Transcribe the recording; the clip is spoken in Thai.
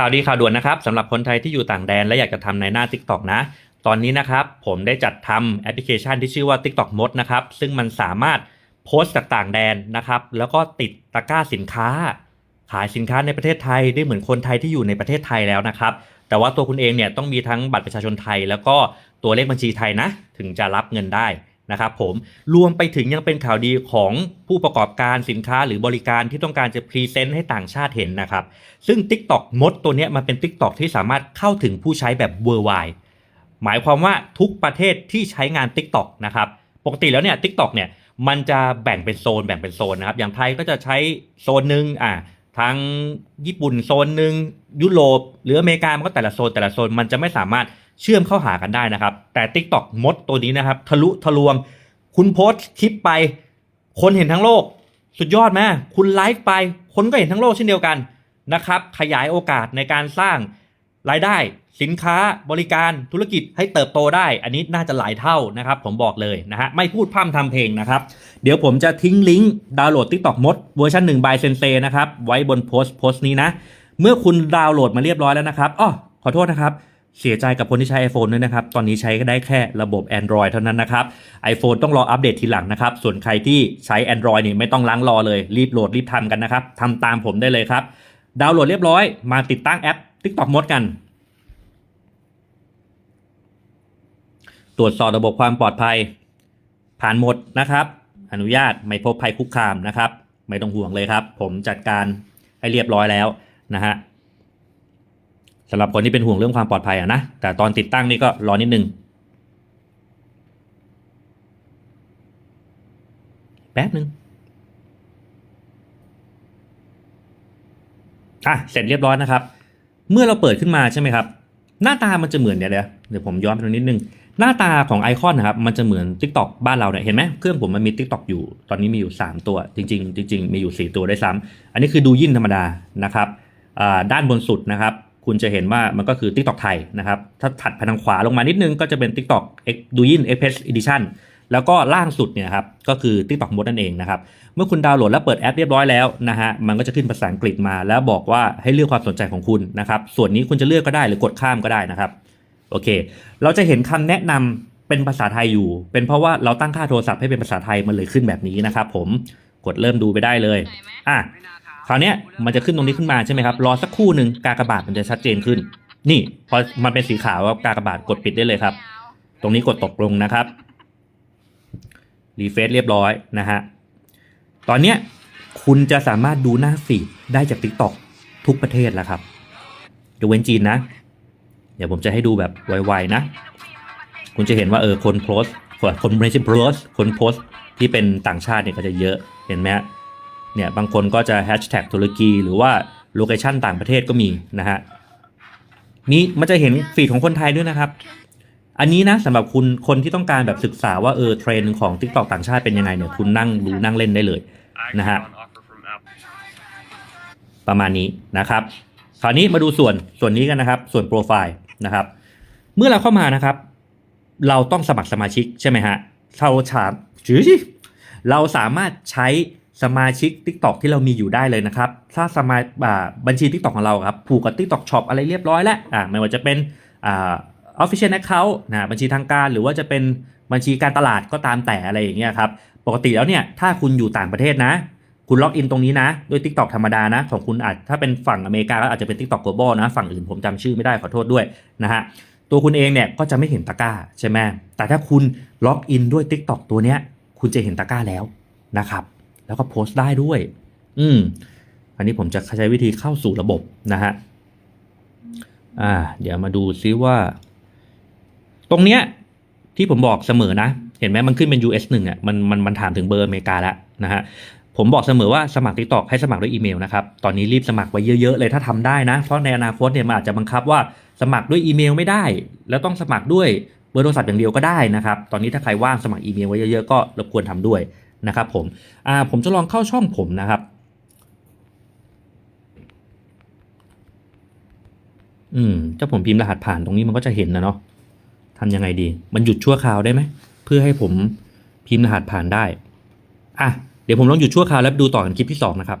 ข่าวดีข่าวด่วนนะครับสำหรับคนไทยที่อยู่ต่างแดน และอยากจะทำในหน้า TikTok นะ ตอนนี้นะครับผมได้จัดทำแอปพลิเคชันที่ชื่อว่า TikTok Mod นะครับซึ่งมันสามารถโพสต์จากต่างแดนนะครับแล้วก็ติดตะกร้าสินค้า ขายสินค้าในประเทศไทยได้เหมือนคนไทยที่อยู่ในประเทศไทยแล้วนะครับแต่ว่าตัวคุณเองเนี่ยต้องมีทั้งบัตรประชาชนไทย แล้วก็ตัวเลขบัญชีไทยนะ ถึงจะรับเงินได้ นะครับผมรวมไปถึงยังเป็นข่าวดีของผู้ประกอบการสินค้าหรือบริการที่ต้องการจะพรีเซนต์ให้ต่างชาติเห็นนะครับ ซึ่ง TikTok มดตัวนี้มันเป็น TikTok ที่สามารถเข้าถึงผู้ใช้แบบ worldwide หมายความว่าทุกประเทศที่ใช้งาน TikTok นะครับปกติแล้วเนี่ย TikTok เนี่ยมันจะแบ่งเป็นโซนแบ่งเป็นโซนนะครับอย่างไทยก็จะใช้โซนหนึ่งอ่า ทั้งญี่ปุ่นโซนหนึ่งยุโรปหรืออเมริกามันก็แต่ละโซนแต่ละโซนมันจะไม่สามารถเชื่อมเข้าหากันได้นะครับ แต่ TikTok มดตัวนี้นะครับ ทะลุทะลวง คุณโพสต์คลิปไป คนเห็นทั้งโลก สุดยอดไหมคุณไลฟ์ไป คนก็เห็นทั้งโลกเช่นเดียวกันนะครับ ขยายโอกาสในการสร้าง รายได้สินค้าบริการธุรกิจให้เติบโตได้ อันนี้น่าจะหลายเท่านะครับ ผมบอกเลยนะฮะไม่พูดพร่ำทำเพลงนะครับ เดี๋ยวผมจะทิ้งลิงก์ดาวน์โหลด TikTok มดเวอร์ชัน1 by Sensei นะครับ ไว้บนโพสต์โพสต์นี้นะ เมื่อคุณดาวน์โหลดมาเรียบร้อยแล้วนะครับอ้อขอโทษนะครับ เสียใจกับคนที่ใช้ iPhone ด้วยนะครับ ตอนนี้ใช้ก็ได้แค่ระบบ Android เท่านั้นนะครับ iPhone ต้องรออัปเดตทีหลังนะครับ ส่วนใครที่ใช้ Android นี่ไม่ต้องล้างรอเลยรีบโหลดรีบทำกันนะครับทำตามผมได้เลยครับดาวน์โหลดเรียบร้อยมาติดตั้งแอป TikTok มดกัน ตรวจสอบระบบความปลอดภัย ผ่านหมดนะครับ อนุญาตไม่พบภัยคุกคามนะครับ ไม่ต้องห่วงเลยครับ ผมจัดการให้เรียบร้อยแล้วนะฮะสำหรับคนที่เป็นห่วงเรื่องความปลอดภัยอะนะแต่ตอนติดตั้งนี่ก็รอนิดนึงแป๊บนึงอะเสร็จเรียบร้อยนะครับ เมื่อเราเปิดขึ้นมาใช่ไหมครับ หน้าตามันจะเหมือนเดี๋ยวเดี๋ยวเดี๋ยวผมย้อนไปนิดนึง หน้าตาของไอคอนนะครับ มันจะเหมือน Tik t o อกบ้านเราเนี่ยเห็นไหมเครื่องผมมันมี Tik t o อกอยู่ ตอนนี้มีอยู่ 3 ตัว จริงๆจริงๆมีอยู่ 4 ตัวได้ซ้ำอันนี้คือดูยินธรรมดานะครับด้านบนสุดนะครับ คุณจะเห็นว่ามันก็คือ Tik t o อกไทยนะครับ ถ้าถัดไปทางขวาลงมานิดนึงก็จะเป็น Tik t o อกดูยิน e x p r e s s Edition แล้วก็ล่างสุดเนี่ยครับก็คือ TikTok Mode นั่นเองนะครับเมื่อคุณดาวน์โหลดและเปิดแอปเรียบร้อยแล้วนะฮะมันก็จะขึ้นภาษาอังกฤษมา แล้วบอกว่าให้เลือกความสนใจของคุณนะครับส่วนนี้คุณจะเลือกก็ได้หรือกดข้ามก็ได้นะครับโอเค เราจะเห็นคำแนะนำเป็นภาษาไทยอยู่ เป็นเพราะว่าเราตั้งค่าโทรศัพท์ให้เป็นภาษาไทยมันเลยขึ้นแบบนี้นะครับผมกดเริ่มดูไปได้เลยอะคราวเนี้ยมันจะขึ้นตรงนี้ขึ้นมาใช่ไหมครับรอสักครู่หนึ่งกากบาทมันจะชัดเจนขึ้น นี่พอมันเป็นสีขาวกากบาทกดปิดได้เลยครับ ตรงนี้กดตกลงนะครับ รีเฟซเรียบร้อยนะฮะ ตอนเนี้ยคุณจะสามารถดูหน้าฟีดได้จาก TikTok ทุกประเทศแล้วครับยกเว้นจีนนะ เดี๋ยวผมจะให้ดูแบบไวๆนะ คุณจะเห็นว่าเออคนโพสคนไม่ใช่โพสคนโพสที่เป็นต่างชาติเนี่ยก็จะเยอะเห็นไหมฮะเนี่ยบางคนก็จะแฮชแท็กตุรกีหรือว่าโลเคชันต่างประเทศก็มีนะฮะนี่มันจะเห็นฟีดของคนไทยด้วยนะครับ อันนี้นะสำหรับคุณคนที่ต้องการแบบศึกษาว่าเออเทรนด์ของ t ิ k t o k ต่างชาติเป็นยังไงเนี่ยคุณนั่งดูนั่งเล่นได้เลยนะฮะประมาณนี้นะครับ คราวนี้มาดูส่วนส่วนนี้กันนะครับ ส่วนโปรไฟล์นะครับ เมื่อเราเข้ามานะครับ เราต้องสมัครสมาชิกใช่ไหมฮะเราฉามจือเราสามารถใช้สมาชิก TikTok ที่เรามีอยู่ได้เลยนะครับ ถ้าสมาอ่าบัญชี TikTok ของเราครับ ผูกกับ TikTok Shop อะไรเรียบร้อยแล้วอ่าไม่ว่าจะเป็นอ่า Official Account นะบัญชีทางการหรือว่าจะเป็นบัญชีการตลาดก็ตามแต่อะไรอย่างเงี้ยครับปกติแล้วเนี่ยถ้าคุณอยู่ต่างประเทศนะ คุณล็อกอินตรงนี้นะด้วย TikTok ธรรมดานะของคุณอาจถ้าเป็นฝั่งอเมริกาก็อาจจะเป็น TikTok Global นะฝั่งอื่นผมจำชื่อไม่ได้ขอโทษด้วยนะฮะตัวคุณเองเนี่ยก็จะไม่เห็นตะกร้าใช่ไหมแต่ถ้าคุณล็อกอินด้วย TikTok ตัวเนี้ยคุณจะเห็นตะกร้าแล้วนะครับ แล้วก็โพสต์ได้ด้วย อืม อันนี้ผมจะใช้วิธีเข้าสู่ระบบนะฮะ อ่า เดี๋ยวมาดูซิว่า ตรงเนี้ยที่ผมบอกเสมอนะ เห็นไหมมันขึ้นเป็น US 1อะมันมันมันถามถึงเบอร์อเมริกาแล้วนะฮะผมบอกเสมอว่าสมัคร TikTok ให้สมัครด้วยอีเมลนะครับ ตอนนี้รีบสมัครไว้เยอะๆเลยถ้าทำได้นะ เพราะในอนาคตเนี่ยมันอาจจะบังคับว่าสมัครด้วยอีเมลไม่ได้ แล้วต้องสมัครด้วยเบอร์โทรศัพท์อย่างเดียวก็ได้นะครับ ตอนนี้ถ้าใครว่างสมัครอีเมลไว้เยอะๆก็รบกวนทำด้วยนะครับผมอ่าผมจะลองเข้าช่องผมนะครับ อืมถ้าผมพิมพ์รหัสผ่านตรงนี้มันก็จะเห็นนะเนาะ ทำยังไงดี มันหยุดชั่วคราวได้ไหม เพื่อให้ผมพิมพ์รหัสผ่านได้ อะ เดี๋ยวผมลองหยุดชั่วคราวแล้วดูต่อกันคลิปที่สองนะครับ